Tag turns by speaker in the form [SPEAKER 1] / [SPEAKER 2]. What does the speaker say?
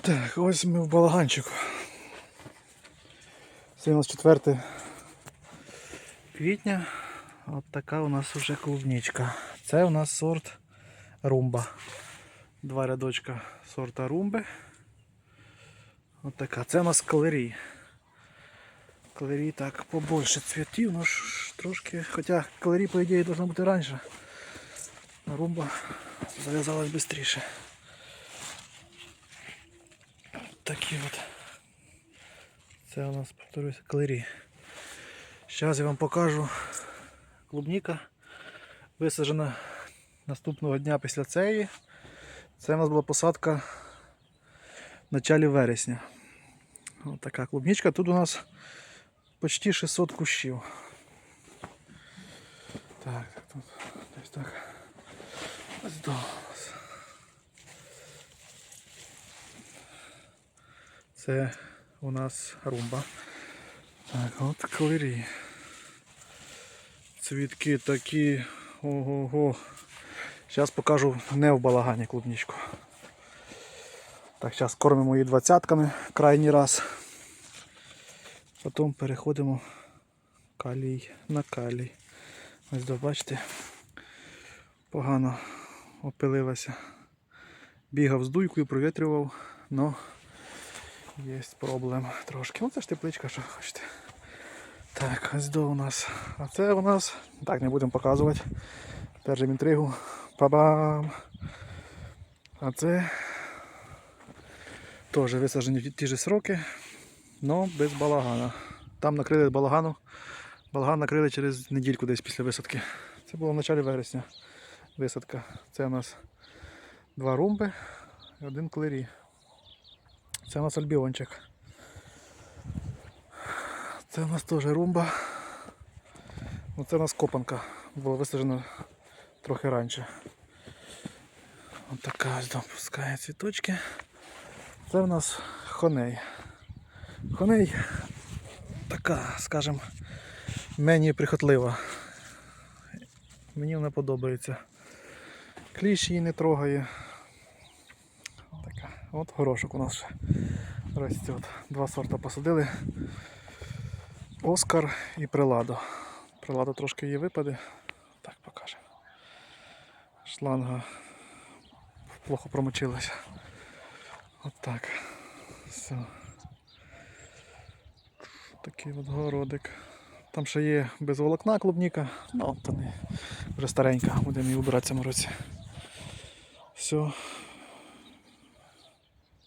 [SPEAKER 1] Так, ось ми в балаганчику. Це у нас 4 квітня. От така у нас вже клубничка. Це у нас сорт румба. Два рядочка сорта румби. От така. Це у нас калерій. Калерій так побольше цвітів, ну ж трошки. Хоча калерій, по ідеї, должно бути раніше. Румба зав'язалась швидше. Такі от. Це у нас, повторюся, калерій. Зараз я вам покажу клубніка. Висаджена наступного дня після цієї. Це у нас була посадка в началі вересня. Ось така клубничка. Тут у нас почти 600 кущів. Так, так, тут десь так. Ось до Це у нас румба. Так, от калерії. Цвітки такі. Ого-го. Зараз покажу не в балагані клубничку. Так, зараз кормимо її двадцятками крайній раз. Потім переходимо калій на калій. Ось до, бачите, погано опилилася. Бігав з дуйкою, провітрював, але є проблем трошки. Ну це ж тепличка, що хочете. Так, ось до у нас. А це у нас, так не будемо показувати. Держимо інтригу. Па-бам! А це теж висаджені в ті ж сроки, але без балагана. Там накрили балагану. Балаган накрили через недільку десь після висадки. Це було в початку вересня висадка. Це у нас два румби і один клері. Це у нас альбіончик. Це у нас теж румба. Ну, Це у нас копанка. Була висаджена трохи раніше. Ось така ось допускає цвіточки. Це у нас хоней. Хоней така, скажімо, мені прихотлива. Мені вона подобається. Кліщ її не трогає. От горошок у нас ще росте. От Два сорта посадили. Оскар і Приладо. Приладо трошки її випаде. Так покажемо. Шланга плохо промочилася. От так. Все. Такий от городик. Там ще є без волокна клубніка, ну то не вже старенька, будемо її вибирати в цьому році. Все,